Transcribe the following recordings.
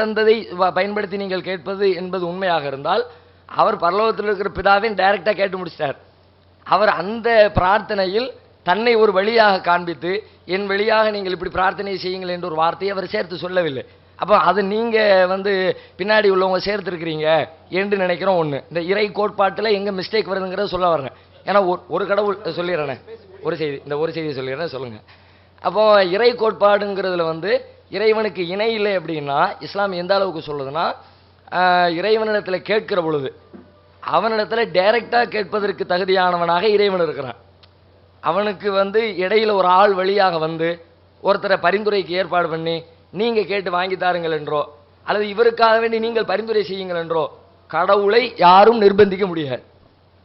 தந்ததை பயன்படுத்தி நீங்கள் கேட்பது என்பது உண்மையாக இருந்தால் அவர் பரலோகத்தில் இருக்கிற பிதாவின் டைரக்டாக கேட்டு முடிச்சிட்டார். அவர் அந்த பிரார்த்தனையில் தன்னை ஒரு வழியாக காண்பித்து என் வழியாக நீங்கள் இப்படி பிரார்த்தனை செய்யுங்கள் என்ற ஒரு வார்த்தையை அவர் சேர்த்து சொல்லவில்லை. அப்போ அது நீங்கள் வந்து பின்னாடி உள்ளவங்க சேர்த்துருக்கிறீங்க என்று நினைக்கிறோம் ஒன்று இந்த இறை கோட்பாட்டில் எங்கே மிஸ்டேக் வருதுங்கிறத சொல்ல வரேன். ஏன்னா ஒரு- ஒரு கடவுள் சொல்லிடுறேனே. ஒரு செய்தி இந்த ஒரு செய்தி சொல்லிடுறேன் சொல்லுங்கள் அப்போது இறை கோட்பாடுங்கிறதுல வந்து இறைவனுக்கு இணை இல்லை அப்படின்னா இஸ்லாம் எந்த அளவுக்கு சொல்லுதுன்னா இறைவனிடத்தில் கேட்கிற பொழுது அவனிடத்தில் டைரெக்டாக கேட்பதற்கு தகுதியானவனாக இறைவன் இருக்கிறான். அவனுக்கு வந்து இடையில் ஒரு ஆள் வழியாக வந்து ஒருத்தரை பரிந்துரைக்கு ஏற்பாடு பண்ணி நீங்கள் கேட்டு வாங்கி தாருங்கள் என்றோ அல்லது இவருக்காக வேண்டி நீங்கள் பரிந்துரை செய்யுங்கள் என்றோ கடவுளை யாரும் நிர்பந்திக்க முடியாது.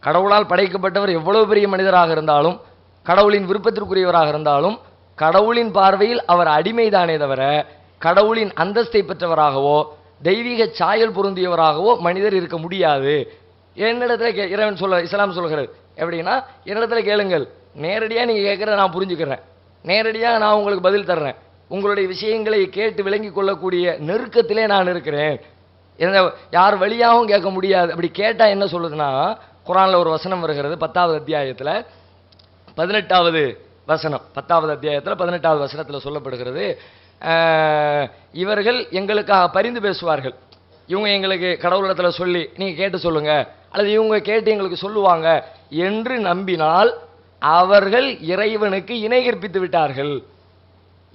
கடவுளால் படைக்கப்பட்டவர் எவ்வளவு பெரிய மனிதராக இருந்தாலும் கடவுளின் விருப்பத்திற்குரியவராக இருந்தாலும் கடவுளின் பார்வையில் அவர் அடிமைதானே தவிர கடவுளின் அந்தஸ்தை பெற்றவராகவோ தெய்வீக சாயல் பொருந்தியவராகவோ மனிதர் இருக்க முடியாது. என்னிடத்துல கே இறைவன் சொல்ல இஸ்லாம் சொல்கிறது எப்படின்னா என்னிடத்துல கேளுங்கள். நேரடியாக நீங்கள் கேட்குறத நான் புரிஞ்சுக்கிறேன். நேரடியாக நான் உங்களுக்கு பதில் தர்றேன். உங்களுடைய விஷயங்களை கேட்டு விளங்கி கொள்ளக்கூடிய நெருக்கத்திலே நான் இருக்கிறேன். எந்த யார் வழியாகவும் கேட்க முடியாது. அப்படி கேட்டால் என்ன சொல்லுதுன்னா குரானில் ஒரு வசனம் வருகிறது பத்தாவது அத்தியாயத்தில் பதினெட்டாவது. வசனம். பத்தாவது அத்தியாயத்தில் பதினெட்டாவது வசனத்தில் சொல்லப்படுகிறது. இவர்கள் எங்களுக்காக பரிந்து பேசுவார்கள். இவங்க எங்களுக்கு கடவுளிடத்தில் சொல்லி நீங்கள் கேட்டு சொல்லுங்கள் அல்லது இவங்க கேட்டு எங்களுக்கு சொல்லுவாங்க என்று நம்பினால் அவர்கள் இறைவனுக்கு இணை கற்பித்து விட்டார்கள்.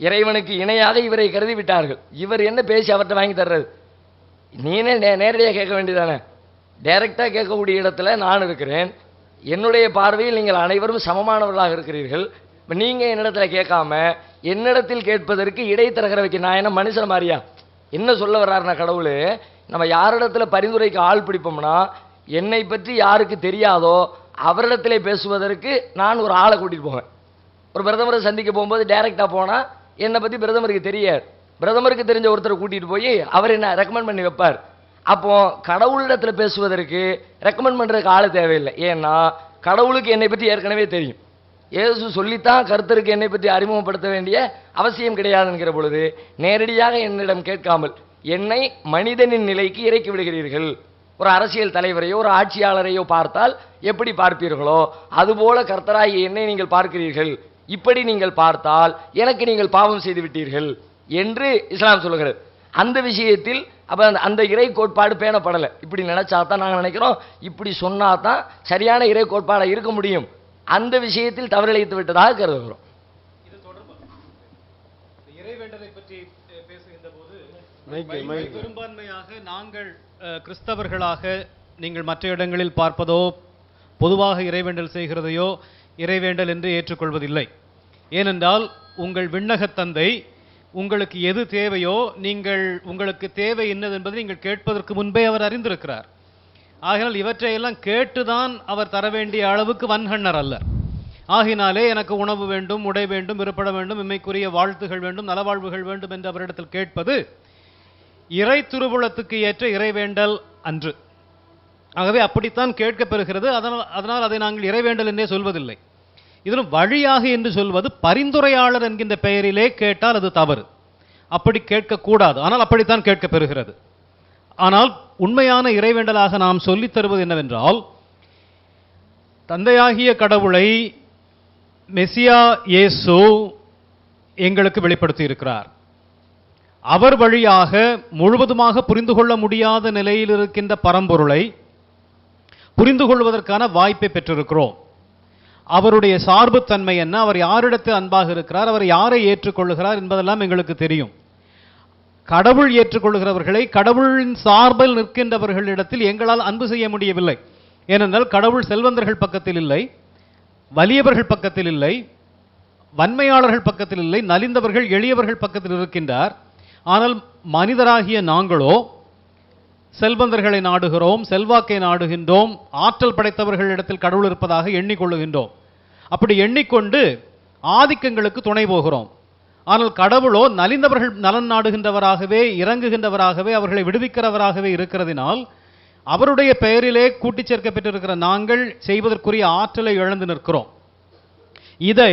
இறைவனுக்கு இணையாக இவரை கருதி விட்டார்கள். இவர் என்ன பேசி அவர்கிட்ட வாங்கி தர்றது? நீனே நே நேரடியாக கேட்க வேண்டியதானே? டைரெக்டாக கேட்கக்கூடிய இடத்துல நான் இருக்கிறேன். என்னுடைய பார்வையில் நீங்கள் அனைவரும் சமமானவர்களாக இருக்கிறீர்கள். இப்போ நீங்கள் என்னிடத்துல கேட்காம என்னிடத்தில் கேட்பதற்கு இடைத்தரகரை வைக்க நான் என்ன மனுஷன் மாதிரியா? என்ன சொல்ல வர்றாருன்னா கடவுள் நம்ம யாரிடத்துல பரிந்துரைக்கு ஆள் பிடிப்போம்னா என்னை பற்றி யாருக்கு தெரியாதோ அவரிடத்திலே பேசுவதற்கு நான் ஒரு ஆளை கூட்டிகிட்டு போவேன். ஒரு பிரதமரை சந்திக்க போகும்போது டைரெக்டாக போனால் என்னை பற்றி பிரதமருக்கு தெரியாது. பிரதமருக்கு தெரிஞ்ச ஒருத்தரை கூட்டிகிட்டு போய் அவர் என்ன ரெக்கமெண்ட் பண்ணி வைப்பார். அப்போது கடவுளிடத்தில் பேசுவதற்கு ரெக்கமெண்ட் பண்ணுறதுக்கு ஆள் தேவையில்லை. ஏன்னா கடவுளுக்கு என்னை பற்றி ஏற்கனவே தெரியும். இயேசு சொல்லித்தான் கர்த்தருக்கு என்னை பற்றி அறிமுகப்படுத்த வேண்டிய அவசியம் கிடையாது என்கிற பொழுது நேரடியாக என்னிடம் கேட்காமல் என்னை மனிதனின் நிலைக்கு இறக்கி விடுகிறீர்கள். ஒரு அரசியல் தலைவரையோ ஒரு ஆட்சியாளரையோ பார்த்தால் எப்படி பார்ப்பீர்களோ அதுபோல கர்த்தராகிய என்னை நீங்கள் பார்க்கிறீர்கள். இப்படி நீங்கள் பார்த்தால் எனக்கு நீங்கள் பாவம் செய்து விட்டீர்கள் என்று இஸ்லாம் சொல்லுகிறது. அந்த விஷயத்தில் அப்போ அந்த அந்த இறை கோட்பாடு பேணப்படலை. இப்படி நினைச்சா தான் நாங்கள் நினைக்கிறோம். இப்படி சொன்னா தான் சரியான இறை கோட்பாடாக இருக்க முடியும். அந்த விஷயத்தில் தவறிழைத்து விட்டதாக கருதுகிறோம். பெரும்பான்மையாக நாங்கள் கிறிஸ்தவர்களாக நீங்கள் மற்ற இடங்களில் பார்ப்பதோ பொதுவாக இறைவேண்டல் செய்கிறதையோ இறைவேண்டல் என்று ஏற்றுக்கொள்வதில்லை. ஏனென்றால் உங்கள் விண்ணகத் தந்தை உங்களுக்கு எது தேவையோ நீங்கள் உங்களுக்கு தேவை என்னது என்பதை நீங்கள் கேட்பதற்கு முன்பே அவர் அறிந்திருக்கிறார். ஆகினால் இவற்றையெல்லாம் கேட்டுதான் அவர் தர வேண்டிய அளவுக்கு வன்கண்ணர் அல்ல ஆகினாலே எனக்கு உணவு வேண்டும் உடை வேண்டும் விருப்பட வேண்டும் இம்மைக்குரிய வாழ்த்துகள் வேண்டும் நலவாழ்வுகள் வேண்டும் என்று அவரிடத்தில் கேட்பது இறை திருவுளத்துக்கு ஏற்ற இறைவேண்டல் அன்று. ஆகவே அப்படித்தான் கேட்க பெறுகிறது அதனால் அதனால் அதை நாங்கள் இறைவேண்டல் என்றே சொல்வதில்லை. இதிலும் வழியாக என்று சொல்வது பரிந்துரையாளர் என்கின்ற பெயரிலே கேட்டால் அது தவறு. அப்படி கேட்கக்கூடாது. ஆனால் அப்படித்தான் கேட்க பெறுகிறது ஆனால் உண்மையான இறைவேண்டலாக நாம் சொல்லித் தருவது என்னவென்றால் தந்தையாகிய கடவுளை மெசியா இயேசு எங்களுக்கு வெளிப்படுத்தி இருக்கிறார் அவர் வழியாக முழுவதுமாக புரிந்து கொள்ள முடியாத நிலையில் இருக்கின்ற பரம்பொருளை புரிந்து கொள்வதற்கான வாய்ப்பை பெற்றிருக்கிறோம். அவருடைய சார்புத்தன்மை என்ன? அவர் யாரிடத்தில் அன்பாக இருக்கிறார்? அவர் யாரை ஏற்றுக்கொள்கிறார் என்பதெல்லாம் எங்களுக்கு தெரியும். கடவுள் ஏற்றுக்கொள்கிறவர்களை கடவுளின் சார்பில் நிற்கின்றவர்களிடத்தில் எங்களால் அன்பு செய்ய முடியவில்லை. ஏனென்றால் கடவுள் செல்வந்தர்கள் பக்கத்தில் இல்லை வலியவர்கள் பக்கத்தில் இல்லை வன்மையாளர்கள் பக்கத்தில் இல்லை நலிந்தவர்கள் எளியவர்கள் பக்கத்தில் இருக்கின்றார். ஆனால் மனிதராகிய நாங்களோ செல்வந்தர்களை நாடுகிறோம் செல்வாக்கை நாடுகின்றோம் ஆற்றல் படைத்தவர்களிடத்தில் கடவுள் இருப்பதாக எண்ணிக்கொள்ளுகின்றோம். அப்படி எண்ணிக்கொண்டு ஆதிக்கங்களுக்கு துணை போகிறோம். ஆனால் கடவுளோ நலிந்தவர்கள் நலன் நாடுகின்றவராகவே இறங்குகின்றவராகவே அவர்களை விடுவிக்கிறவராகவே இருக்கிறதினால் அவருடைய பெயரிலே கூட்டிச் சேர்க்கப்பட்டிருக்கிற நாங்கள் செய்வதற்குரிய ஆற்றலை இழந்து நிற்கிறோம். இதை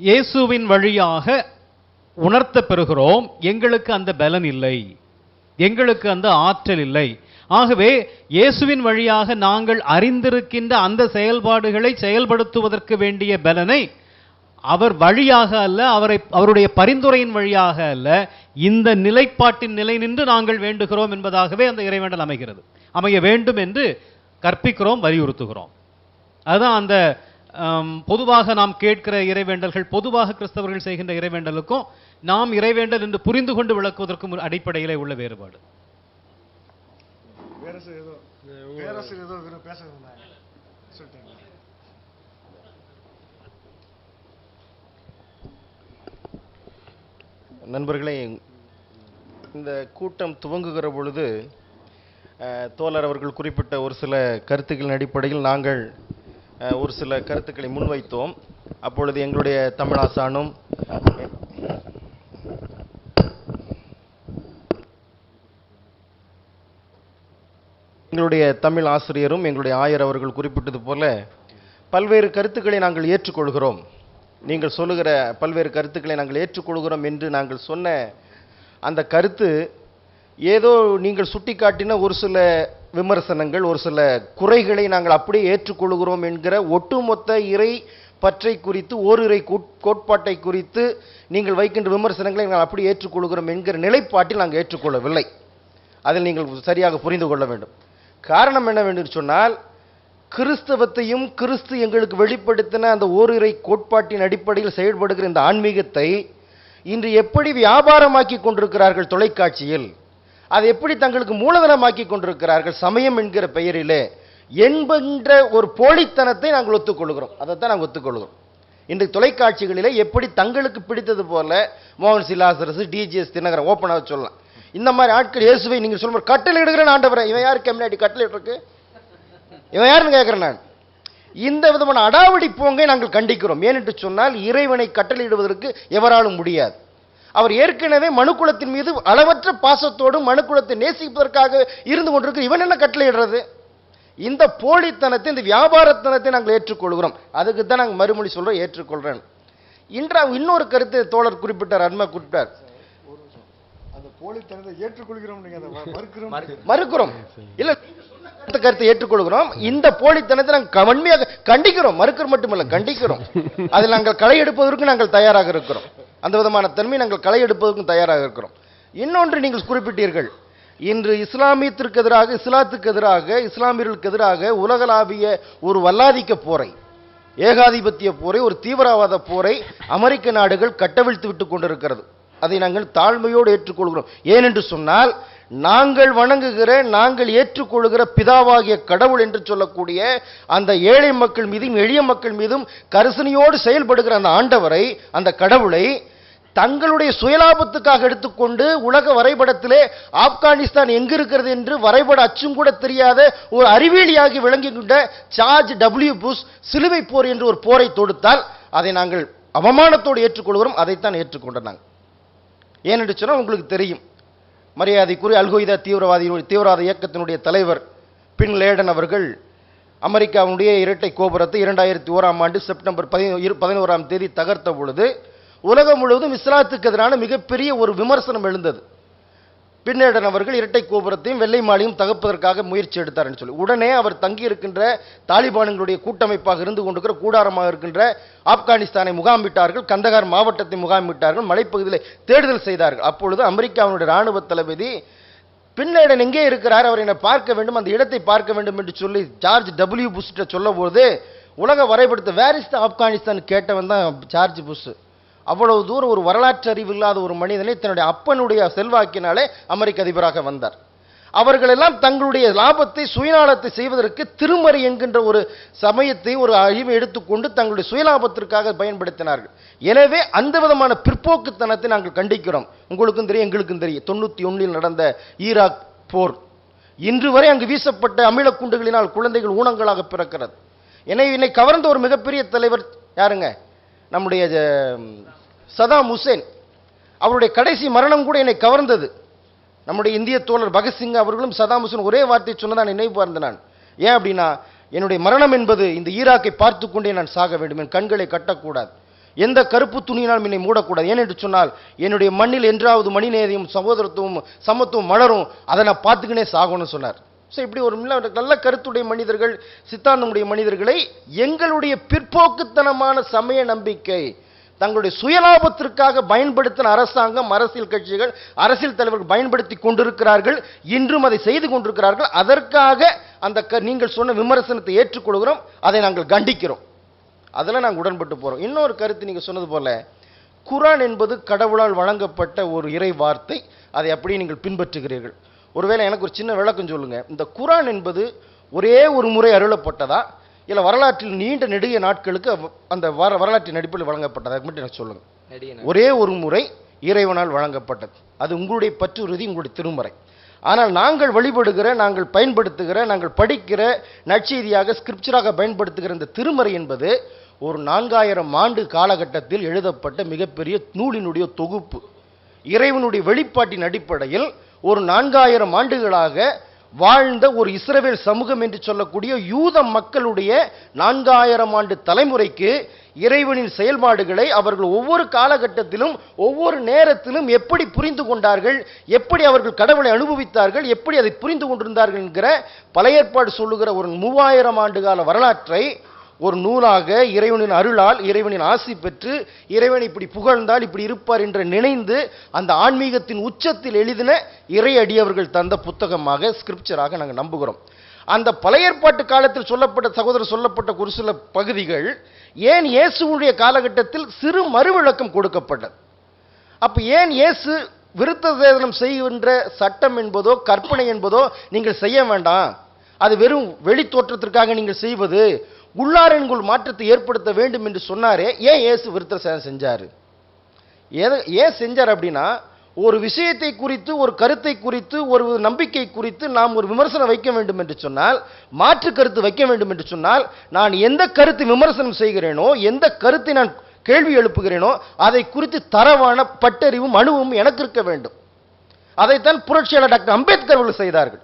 இயேசுவின் வழியாக உணர்த்த பெறுகிறோம். எங்களுக்கு அந்த பலன் இல்லை. எங்களுக்கு அந்த ஆற்றல் இல்லை. ஆகவே இயேசுவின் வழியாக நாங்கள் அறிந்திருக்கின்ற அந்த செயல்பாடுகளை செயல்படுத்துவதற்கு வேண்டிய பலனை அவர் வழியாக அல்ல அவரை அவருடைய பரிந்துரையின் வழியாக அல்ல இந்த நிலைப்பாட்டின் நிலை நின்று நாங்கள் வேண்டுகிறோம் என்பதாகவே அந்த இறைவேண்டல் அமைகிறது. அமைய வேண்டும் என்று கற்பிக்கிறோம் வலியுறுத்துகிறோம். அதுதான் அந்த பொதுவாக நாம் கேட்கிற இறைவேண்டல்கள் பொதுவாக கிறிஸ்தவர்கள் செய்கின்ற இறைவேண்டலுக்கும் நாம் இறைவேண்டல் என்று புரிந்து கொண்டு விளக்குவதற்கும் ஒரு அடிப்படையிலே உள்ள வேறுபாடு. பேரரசு ஏதோ பேரரசு ஏதோ பேச சொல்லிட்டேன் நண்பர்களே இந்த கூட்டம் துவங்குகிற பொழுது தோழர் அவர்கள் குறிப்பிட்ட ஒரு சில கருத்துக்களின் அடிப்படையில் நாங்கள் ஒரு சில கருத்துக்களை முன்வைத்தோம். அப்பொழுது எங்களுடைய தமிழாசானும் எங்களுடைய தமிழ் ஆசிரியரும் எங்களுடைய ஆயர் அவர்கள் குறிப்பிட்டது போல பல்வேறு கருத்துக்களை நாங்கள் ஏற்றுக்கொள்கிறோம். நீங்கள் சொல்லுகிற பல்வேறு கருத்துக்களை நாங்கள் ஏற்றுக்கொள்கிறோம் என்று நாங்கள் சொன்ன அந்த கருத்து ஏதோ நீங்கள் சுட்டிக்காட்டின ஒரு சில விமர்சனங்கள் ஒரு சில குறைகளை நாங்கள் அப்படியே ஏற்றுக்கொள்கிறோம் என்கிற ஒட்டுமொத்த இறை பற்றை குறித்து ஓரிரை கோட்- கோட்பாட்டை குறித்து நீங்கள் வைக்கின்ற விமர்சனங்களை நாங்கள் அப்படியே ஏற்றுக்கொள்கிறோம் என்கிற நிலைப்பாட்டில் நாங்கள் ஏற்றுக்கொள்ளவில்லை. அதில் நீங்கள் சரியாக புரிந்து கொள்ள வேண்டும். காரணம் என்னவென்று சொன்னால் கிறிஸ்தவத்தையும் கிறிஸ்து எங்களுக்கு வெளிப்படுத்தின அந்த ஓரிரை கோட்பாட்டின் அடிப்படையில் செயல்படுகிற இந்த ஆன்மீகத்தை இன்று எப்படி வியாபாரமாக்கி கொண்டிருக்கிறார்கள் தொலைக்காட்சியில் அதை எப்படி தங்களுக்கு மூலதனமாக்கி கொண்டிருக்கிறார்கள் சமயம் என்கிற பெயரிலே என்பென்ற ஒரு போலித்தனத்தை நாங்கள் ஒத்துக்கொள்கிறோம். அதைத்தான் நாங்கள் ஒத்துக்கொள்கிறோம். இன்று தொலைக்காட்சிகளிலே எப்படி தங்களுக்கு பிடித்தது போல மோகன் சிலாசரசு டிஜிஎஸ் தினகரன் ஓப்பனாக சொல்லலாம். இந்த மாதிரி ஆட்கள் இயேசுவை நீங்கள் சொல்லும்போது கட்டளை இடுகிறேன் ஆண்டவரை இவன் யாருக்கு முன்னாடி கட்டளை இருக்கு இவன் யாருன்னு கேட்கிறேன் நான். இந்த விதமான அடாவடி போங்கை நாங்கள் கண்டிக்கிறோம். ஏனென்று சொன்னால் இறைவனை கட்டளையிடுவதற்கு எவராலும் முடியாது. அவர் ஏற்கனவே மனுக்குலத்தின் மீது அளவற்ற பாசத்தோடும் மனுக்குலத்தை நேசிப்பதற்காக இருந்து கொண்டிருக்கிற இவன் என்ன கட்டளையிடுறது? இந்த போலித்தனத்தை இந்த வியாபாரத்தனத்தை நாங்கள் ஏற்றுக்கொள்கிறோம். அதுக்கு தான் நாங்கள் மறுமொழி சொல்றோம் ஏற்றுக்கொள்றேன். இன்றா இன்னொரு கருத்து தோழர் குறிப்பிட்டார் அன்மை குறிப்பிட்டார். போலித்தனத்தை ஏற்றுக்கொள்கிறோம் மறுக்கிறோம். மறுக்கிறோம். இல்ல கருத்தை ஏற்றுக்கொள்கிறோம். இந்த போலித்தனத்தை நாங்கள் வன்மையாக கண்டிக்கிறோம். மறுக்கிற மட்டுமல்ல கண்டிக்கிறோம். அதில் நாங்கள் களை எடுப்பதற்கு நாங்கள் தயாராக இருக்கிறோம். அந்த விதமான தன்மை நாங்கள் களை எடுப்பதற்கும் தயாராக இருக்கிறோம். இன்னொன்று நீங்கள் குறிப்பிட்டீர்கள். இன்று இஸ்லாமியத்திற்கு எதிராக இஸ்லாத்துக்கு எதிராக இஸ்லாமியர்களுக்கு எதிராக உலகளாவிய ஒரு வல்லாதிக்க போரை ஏகாதிபத்திய போரை ஒரு தீவிரவாத போரை அமெரிக்க நாடுகள் கட்டவிழ்த்து விட்டு கொண்டிருக்கிறது. அதை நாங்கள் தாழ்மையோடு ஏற்றுக்கொள்கிறோம். ஏனென்று சொன்னால் நாங்கள் வணங்குகிற நாங்கள் ஏற்றுக்கொள்கிற பிதாவாகிய கடவுள் என்று சொல்லக்கூடிய அந்த ஏழை மக்கள் மீதும் எளிய மக்கள் மீதும் கரிசனையோடு செயல்படுகிற அந்த ஆண்டவரை அந்த கடவுளை தங்களுடைய சுயலாபத்துக்காக எடுத்துக்கொண்டு உலக வரைபடத்திலே ஆப்கானிஸ்தான் எங்கு இருக்கிறது என்று வரைபட அச்சும் கூட தெரியாத ஒரு அறிவியலியாகி விளங்குகின்ற சார்ஜ் டபிள்யூ புஷ் சிலுவை போர் என்று ஒரு போரை தொடுத்தால் அதை நாங்கள் அவமானத்தோடு ஏற்றுக்கொள்கிறோம் அதைத்தான் ஏற்றுக்கொண்ட நாங்கள். ஏனென்று சொன்னால் உங்களுக்கு தெரியும். மரியாதைக்குரிய அல்கொய்தா தீவிரவாதி தீவிரவாத இயக்கத்தினுடைய தலைவர் பின் லேடன் அவர்கள் அமெரிக்காவுடைய இரட்டை கோபுரத்தை இரண்டாயிரத்தி ஓராம் ஆண்டு செப்டம்பர் பதினோ- பதினோராம் தேதி தகர்த்த பொழுது உலகம் முழுவதும் இஸ்லாத்துக்கு எதிரான மிகப்பெரிய ஒரு விமர்சனம் எழுந்தது. பின்னேடன் அவர்கள் இரட்டை கோபுரத்தையும் வெள்ளை மாலையும் தகப்பதற்காக முயற்சி எடுத்தார்னு சொல்லி. உடனே அவர் தங்கி இருக்கின்ற தாலிபான்களுடைய கூட்டமைப்பாக இருந்து கொண்டிருக்கிற கூடாரமாக இருக்கின்ற ஆப்கானிஸ்தானை முகாமிட்டார்கள் கந்தகார் மாவட்டத்தை முகாமிட்டார்கள் மலைப்பகுதியில் தேடுதல் செய்தார்கள். அப்பொழுது அமெரிக்காவினுடைய ராணுவ தளபதி பின்னேடன் எங்கே இருக்கிறார்? அவர் என்னை பார்க்க வேண்டும் அந்த இடத்தை பார்க்க வேண்டும் என்று சொல்லி ஜார்ஜ் டபிள்யூ புஷ்கிட்ட சொல்லும்போது உலக வரைபடத்தை வேர் இஸ் த ஆப்கானிஸ்தான் கேட்டவன் தான் ஜார்ஜ் புஷ். அவ்வளவு தூரம் ஒரு வரலாற்று அறிவு இல்லாத ஒரு மனிதனை தன்னுடைய அப்பனுடைய செல்வாக்கினாலே அமெரிக்க அதிபராக வந்தார். அவர்களெல்லாம் தங்களுடைய லாபத்தை சுயநலத்தை செய்வதற்கு திருமறை என்கின்ற ஒரு சமயத்தை ஒரு அழிவை எடுத்துக்கொண்டு தங்களுடைய சுயலாபத்திற்காக பயன்படுத்தினார்கள். எனவே அந்த விதமான பிற்போக்குத்தனத்தை நாங்கள் கண்டிக்கிறோம். உங்களுக்கும் தெரியும் எங்களுக்கும் தெரியும். தொண்ணூற்றி ஒன்றில் நடந்த ஈராக் போர். இன்று வரை அங்கு வீசப்பட்ட அமிலக் குண்டுகளினால் குழந்தைகள் ஊனங்களாக பிறக்கிறது. என்னை என்னை கவர்ந்த ஒரு மிகப்பெரிய தலைவர் யாருங்க? நம்முடைய சதாம் ஹுசேன் அவருடைய கடைசி மரணம் கூட என்னை கவர்ந்தது. நம்முடைய இந்திய தோழர் பகத்சிங் அவர்களும் சதாம் ஹுசேன் ஒரே வார்த்தை சொன்னதான் நினைவு பார்ந்த நான் ஏன் அப்படின்னா என்னுடைய மரணம் என்பது இந்த ஈராக்கை பார்த்து கொண்டே நான் சாக வேண்டும் என் கண்களை கட்டக்கூடாது. எந்த கருப்பு துணியினால் என்னை மூடக்கூடாது. ஏனென்று சொன்னால் என்னுடைய மண்ணில் என்றாவது மணிநேதியும் சகோதரத்துவம் சமத்துவம் மலரும் அதை நான் பார்த்துக்கினே சாகணும்னு சொன்னார். ஸோ இப்படி ஒரு நல்ல- கருத்துடைய மனிதர்கள் சித்தாந்தமுடைய மனிதர்களை எங்களுடைய பிற்போக்குத்தனமான சமய நம்பிக்கை தங்களுடைய சுயலாபத்திற்காக பயன்படுத்தின அரசாங்கம் அரசியல் கட்சிகள் அரசியல் தலைவர்கள் பயன்படுத்தி கொண்டிருக்கிறார்கள் இன்றும் அதை செய்து கொண்டிருக்கிறார்கள். அதற்காக அந்த க- நீங்கள் சொன்ன விமர்சனத்தை ஏற்றுக்கொள்கிறோம் அதை நாங்கள் கண்டிக்கிறோம். அதில் நாங்கள் உடன்பட்டு போகிறோம் இன்னொரு கருத்து நீங்கள் சொன்னது போல குரான் என்பது கடவுளால் வழங்கப்பட்ட ஒரு இறை வார்த்தை அதை அப்படியே நீங்கள் பின்பற்றுகிறீர்கள். ஒருவேளை எனக்கு ஒரு சின்ன விளக்கம் சொல்லுங்க. இந்த குரான் என்பது ஒரே ஒரு முறை அருளப்பட்டதா? இல்லை வரலாற்றில் நீண்ட நெடுகிய நாட்களுக்கு அந்த வர வரலாற்றின் அடிப்படையில் வழங்கப்பட்டதா? மட்டும் எனக்கு சொல்லுங்க. நடிகன் ஒரே ஒரு முறை இறைவனால் வழங்கப்பட்டது. அது உங்களுடைய பற்றுறுதி உங்களுடைய திருமறை. ஆனால் நாங்கள் வழிபடுகிற நாங்கள் பயன்படுத்துகிற நாங்கள் படிக்கிற நற்செய்தியாக ஸ்கிரிப்சராக பயன்படுத்துகிற இந்த திருமறை என்பது ஒரு நான்காயிரம் ஆண்டு காலகட்டத்தில் எழுதப்பட்ட மிகப்பெரிய நூலினுடைய தொகுப்பு. இறைவனுடைய வெளிப்பாட்டின் அடிப்படையில் ஒரு நான்காயிரம் ஆண்டுகளாக வாழ்ந்த ஒரு இஸ்ரவேல் சமூகம் என்று சொல்லக்கூடிய யூத மக்களுடைய நான்காயிரம் ஆண்டு தலைமுறைக்கு இறைவனின் செயல்பாடுகளை அவர்கள் ஒவ்வொரு காலகட்டத்திலும் ஒவ்வொரு நேரத்திலும் எப்படி புரிந்து கொண்டார்கள் எப்படி அவர்கள் கடவுளை அனுபவித்தார்கள் எப்படி அதை புரிந்து கொண்டிருந்தார்கள் என்கிற பழைய ஏற்பாடு சொல்லுகிற ஒரு மூவாயிரம் ஆண்டு கால வரலாற்றை ஒரு நூலாக இறைவனின் அருளால் இறைவனின் ஆசி பெற்று இறைவன் இப்படி புகழ்ந்தால் இப்படி இருப்பார் என்று நினைந்து அந்த ஆன்மீகத்தின் உச்சத்தில் எழுதின இறையடியவர்கள் தந்த புத்தகமாக ஸ்கிரிப்சராக நாங்கள் நம்புகிறோம். அந்த பழைய ஏற்பாட்டு காலத்தில் சொல்லப்பட்ட சகோதரர் சொல்லப்பட்ட ஒரு சில பகுதிகள் ஏன் இயேசுவுடைய காலகட்டத்தில் சிறு மறுவிளக்கம் கொடுக்கப்பட்டது? அப்போ ஏன் இயேசு விருத்த சேதனம் செய்கின்ற சட்டம் என்பதோ கற்பனை என்பதோ நீங்கள் செய்ய வேண்டாம். அது வெறும் வெளி தோற்றத்திற்காக நீங்கள் செய்வது உள்ளாரின்குள் மாற்றத்தை ஏற்படுத்த வேண்டும் என்று சொன்னாரே ஏன் இயேசு விருத்த செஞ்சார்? செஞ்சாரு ஏன் செஞ்சார் அப்படின்னா ஒரு விஷயத்தை குறித்து ஒரு கருத்தை குறித்து ஒரு நம்பிக்கை குறித்து நாம் ஒரு விமர்சனம் வைக்க வேண்டும் என்று சொன்னால் மாற்று கருத்து வைக்க வேண்டும் என்று சொன்னால் நான் எந்த கருத்து விமர்சனம் செய்கிறேனோ எந்த கருத்தை நான் கேள்வி எழுப்புகிறேனோ அதை குறித்து தரவான பட்டறிவும் அணுவும் எனக்கு இருக்க வேண்டும். அதைத்தான் புரட்சியாளர் டாக்டர் அம்பேத்கர் அவர்கள் செய்தார்கள்.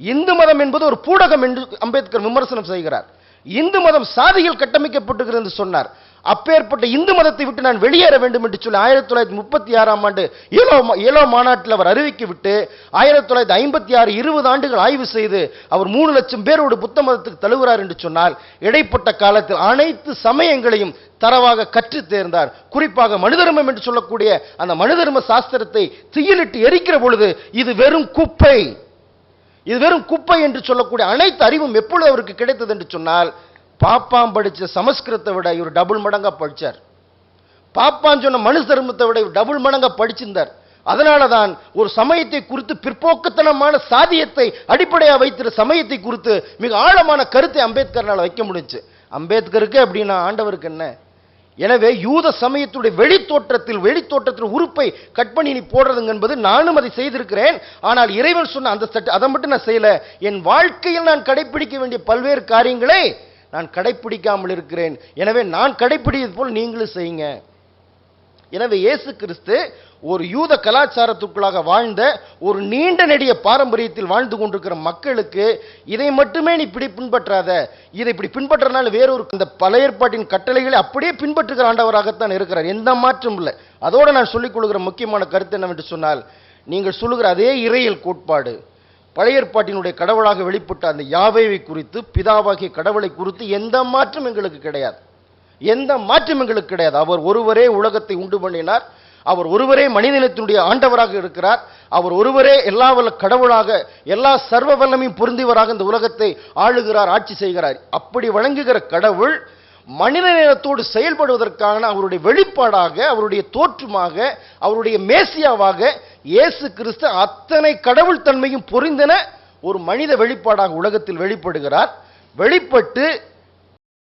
இந்து மதம் என்பது ஒரு பூடகம் என்று அம்பேத்கர் விமர்சனம் செய்கிறார். இந்து மதம் சாதியில் கட்டமைக்கப்பட்டுகிறது என்று சொன்னார். அப்பேற்பட்ட இந்து மதத்தை விட்டு நான் வெளியேற வேண்டும் என்று சொல்லி ஆயிரத்தி தொள்ளாயிரத்தி முப்பத்தி ஆறாம் ஆண்டு ஏலோ ஏலோ மாநாட்டில் அவர் அறிவிக்கிவிட்டு ஆயிரத்தி தொள்ளாயிரத்தி ஐம்பத்தி ஆறு இருபது ஆண்டுகள் ஆய்வு செய்து அவர் மூணு லட்சம் பேரோடு புத்த மதத்துக்கு தழுவுகிறார் என்று சொன்னால் இடைப்பட்ட காலத்தில் அனைத்து சமயங்களையும் தரவாக கற்று தேர்ந்தார். குறிப்பாக மனுதர்மம் என்று சொல்லக்கூடிய அந்த மனுதர்ம சாஸ்திரத்தை தீயிலிட்டு எரிக்கிற பொழுது இது வெறும் குப்பை. இது வெறும் குப்பை என்று சொல்லக்கூடிய அனைத்து அறிவும் எப்பொழுது அவருக்கு கிடைத்தது என்று சொன்னால் பாப்பாம் படித்த சமஸ்கிருதத்தை விட இவர் டபுள் மடங்காக படித்தார் பாப்பான் சொன்ன மனு தர்மத்தை விட இவர் டபுள் மடங்காக படிச்சிருந்தார். அதனால தான் ஒரு சமயத்தை குறித்து பிற்போக்குத்தனமான சாதியத்தை அடிப்படையாக வைத்திருந்த சமயத்தை குறித்து மிக ஆழமான கருத்தை அம்பேத்கர்னால் வைக்க முடிஞ்சுச்சு அம்பேத்கருக்கு அப்படின்னா ஆண்டவருக்கு என்ன? எனவே யூத சமயத்துடைய வெளித்தோற்றத்தில் வெளித்தோற்றத்தில் உறுப்பை கட் பண்ணி நீ போடுறதுங்க என்பது நானும் அதை செய்திருக்கிறேன். ஆனால் இறைவன் சொன்ன அந்த சட்ட அதை மட்டும் நான் செய்யல. என் வாழ்க்கையில் நான் கடைப்பிடிக்க வேண்டிய பல்வேறு காரியங்களை நான் கடைப்பிடிக்காமல் இருக்கிறேன். எனவே நான் கடைபிடிப்பது போல் நீங்களும் செய்யுங்க. எனவே இயேசு கிறிஸ்து ஒரு யூத கலாச்சாரத்துக்குள்ளாக வாழ்ந்த ஒரு நீண்ட நெடிய பாரம்பரியத்தில் வாழ்ந்து கொண்டிருக்கிற மக்களுக்கு இதை மட்டுமே நீ இப்படி பின்பற்றாத. இதை இப்படி பின்பற்றனால வேறொரு அந்த பழைய ஏற்பாட்டின் கட்டளைகளை அப்படியே பின்பற்றுகிற ஆண்டவராகத்தான் இருக்கிறார். எந்த மாற்றம் இல்லை. அதோடு நான் சொல்லிக் கொள்கிற முக்கியமான கருத்து என்னவென்று சொன்னால் நீங்கள் சொல்லுகிற அதே இறையல் கோட்பாடு பழைய ஏற்பாட்டினுடைய கடவுளாக வெளிப்பட்ட அந்த யாவைவை குறித்து பிதாவாகிய கடவுளை குறித்து எந்த மாற்றம் எங்களுக்கு கிடையாது. எந்த மாற்றம் எங்களுக்கு கிடையாது. அவர் ஒருவரே உலகத்தை உண்டு பண்ணினார். அவர் ஒருவரே மனிதனத்தினுடைய ஆண்டவராக இருக்கிறார். அவர் ஒருவரே எல்லா வல்ல கடவுளாக எல்லா சர்வ வல்லமையும் பொருந்தியவராக இந்த உலகத்தை ஆளுகிறார் ஆட்சி செய்கிறார். அப்படி வழங்குகிற கடவுள் மனித நேரத்தோடு செயல்படுவதற்கான அவருடைய வெளிப்பாடாக அவருடைய தோற்றுமாக அவருடைய மேசியாவாக இயேசு கிறிஸ்து அத்தனை கடவுள் தன்மையும் பொருந்தின ஒரு மனித வெளிப்பாடாக உலகத்தில் வெளிப்படுகிறார். வெளிப்பட்டு